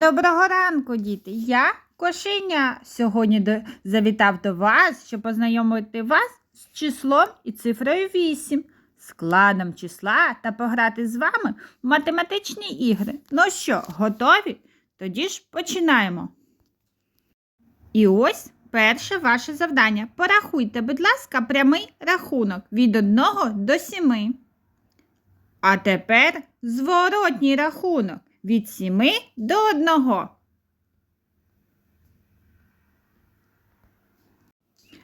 Доброго ранку, діти! Я Кошеня сьогодні до... завітав до вас, щоб познайомити вас з числом і цифрою 8, складом числа та пограти з вами в математичні ігри. Ну що, готові? Тоді ж починаємо. І ось перше ваше завдання. Порахуйте, будь ласка, прямий рахунок від 1 до 7. А тепер зворотній рахунок від 7 до 1.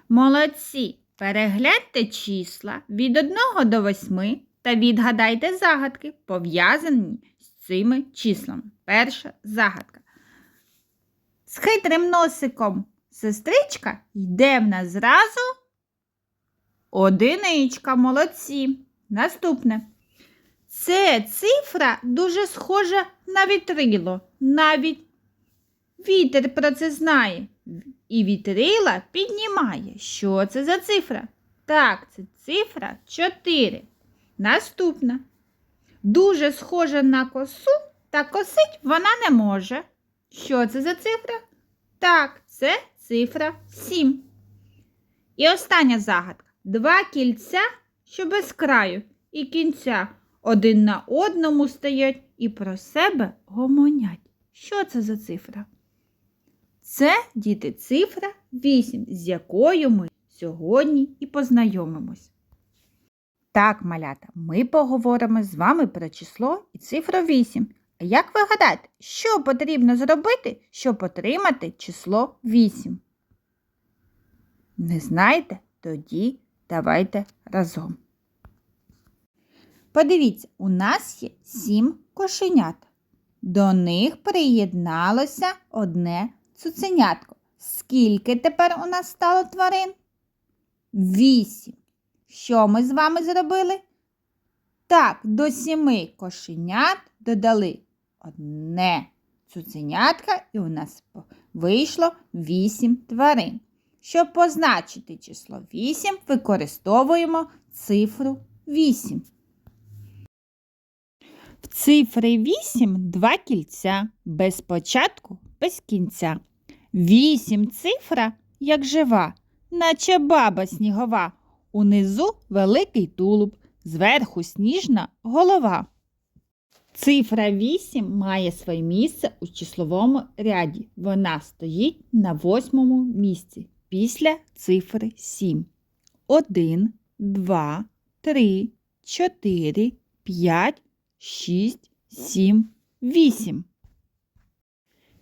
Молодці! Перегляньте числа від 1 до 8 та відгадайте загадки, пов'язані з цими числами. Перша загадка. З хитрим носиком сестричка йде в нас зразу одиничка. Молодці. Наступне. Це цифра дуже схожа на вітрило. Навіть вітер про це знає. І вітрила піднімає. Що це за цифра? Так, це цифра 4. Наступна. Дуже схожа на косу, та косить вона не може. Що це за цифра? Так, це цифра 7. І остання загадка. Два кільця, що без краю і кінця один на одному стоять і про себе гомонять. Що це за цифра? Це, діти, цифра 8, з якою ми сьогодні і познайомимось. Так, малята, ми поговоримо з вами про число і цифру 8. А як ви гадаєте, що потрібно зробити, щоб отримати число 8? Не знаєте? Тоді давайте разом. Подивіться, у нас є 7 кошенят. До них приєдналося одне цуценятко. Скільки тепер у нас стало тварин? Вісім. Що ми з вами зробили? Так, до сіми кошенят додали одне цуценятка, і у нас вийшло вісім тварин. Щоб позначити число 8, використовуємо цифру 8. В цифри 8 два кільця, без початку, без кінця. Вісім цифра, як жива, наче баба снігова. Унизу великий тулуб, зверху сніжна голова. Цифра 8 має своє місце у числовому ряді. Вона стоїть на восьмому місці після цифри 7. 1, 2, 3, 4, 5, 6, 7, 8.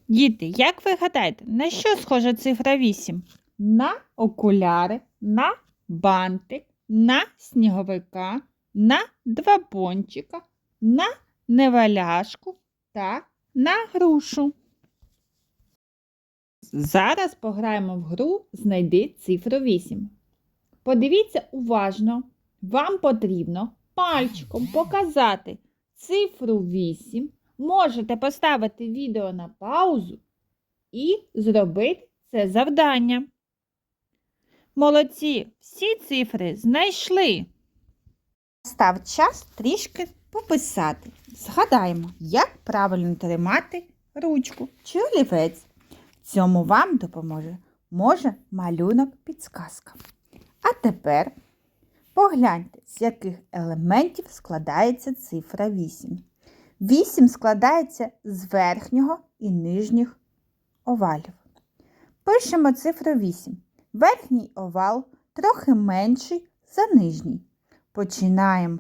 Діти, як ви гадаєте, на що схожа цифра 8? На окуляри, на бантик, на сніговика, на два пончика, на неваляшку та на грушу. Зараз пограємо в гру Знайди цифру 8. Подивіться уважно, вам потрібно пальчиком показати цифру 8. Можете поставити відео на паузу і зробити це завдання. Молодці, всі цифри знайшли. Став час трішки пописати. Згадаємо, як правильно тримати ручку чи олівець. Цьому вам допоможе може малюнок підсказка. А тепер погляньте, з яких елементів складається цифра 8. 8 складається з верхнього і нижніх овалів. Пишемо цифру 8. Верхній овал трохи менший за нижній. Починаємо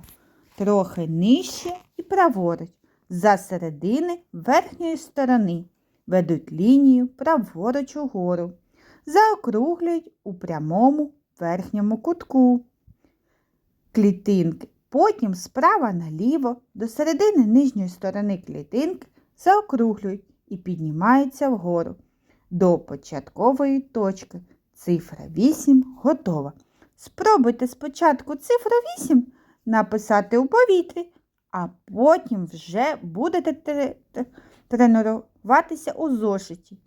трохи нижче і праворуч. За середини верхньої сторони ведуть лінію праворуч угору, заокруглюють у прямому верхньому кутку клітинки. Потім справа наліво до середини нижньої сторони клітинки заокруглюють і піднімаються вгору до початкової точки. Цифра 8 готова. Спробуйте спочатку цифру 8 написати у повітрі, а потім вже будете тренуватися у зошиті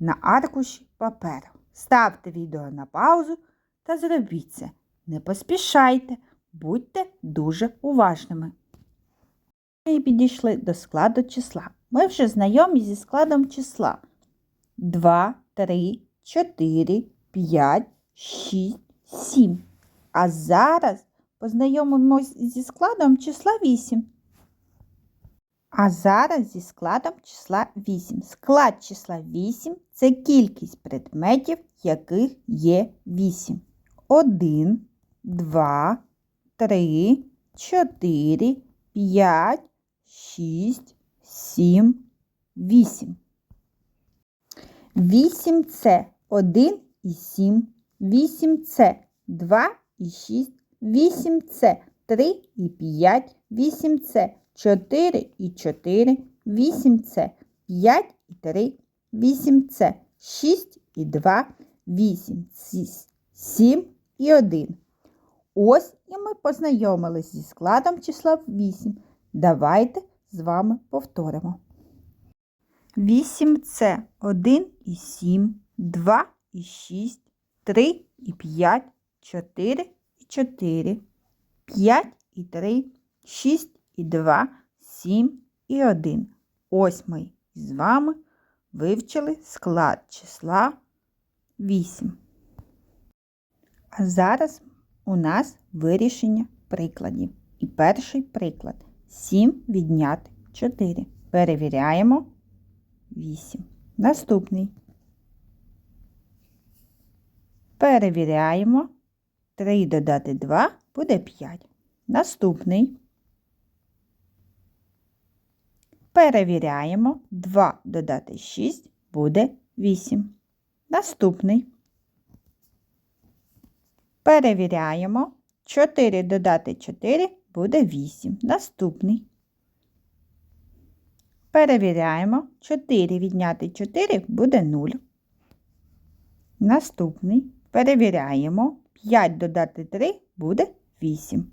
на аркуші паперу. Ставте відео на паузу та зробіть це. Не поспішайте, будьте дуже уважними. Ми підійшли до складу числа. ми вже знайомі зі складом числа 2, 3, 4, 5, 6, 7. А зараз познайомимось зі складом числа 8. А зараз зі складом числа 8. Склад числа 8 це кількість предметів, яких є 8. 1, 2, 3, 4, 5, 6, 7, 8. 8 це 1 і 7. 8 це 2 і 6. 8 це 3 і 5. 8 це 4 і 4. 8 це 5 і 3. 8 це 6 і 2. 8 це 7 і 1. Ось і ми познайомились зі складом числа 8. Давайте з вами повторимо. 8 це 1 і 7, 2 і 6, 3 і 5, 4 і 4, 5 і 3, 6 і 2, 7 і 1. Ось ми з вами вивчили склад числа 8. А зараз у нас вирішення прикладів. І перший приклад 7 відняти 4. Перевіряємо 8. Наступний. Перевіряємо. 3 додати 2 буде 5. Наступний. Перевіряємо. 2 додати 6 буде 8. Наступний. Перевіряємо. 4 додати 4 буде 8. Наступний. Перевіряємо. 4 відняти 4 буде 0. Наступний. Перевіряємо. 5 додати 3 буде 8.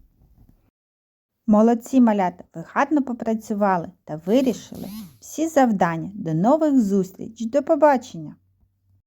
Молодці малята, ви гарно попрацювали та вирішили всі завдання. До нових зустріч. До побачення!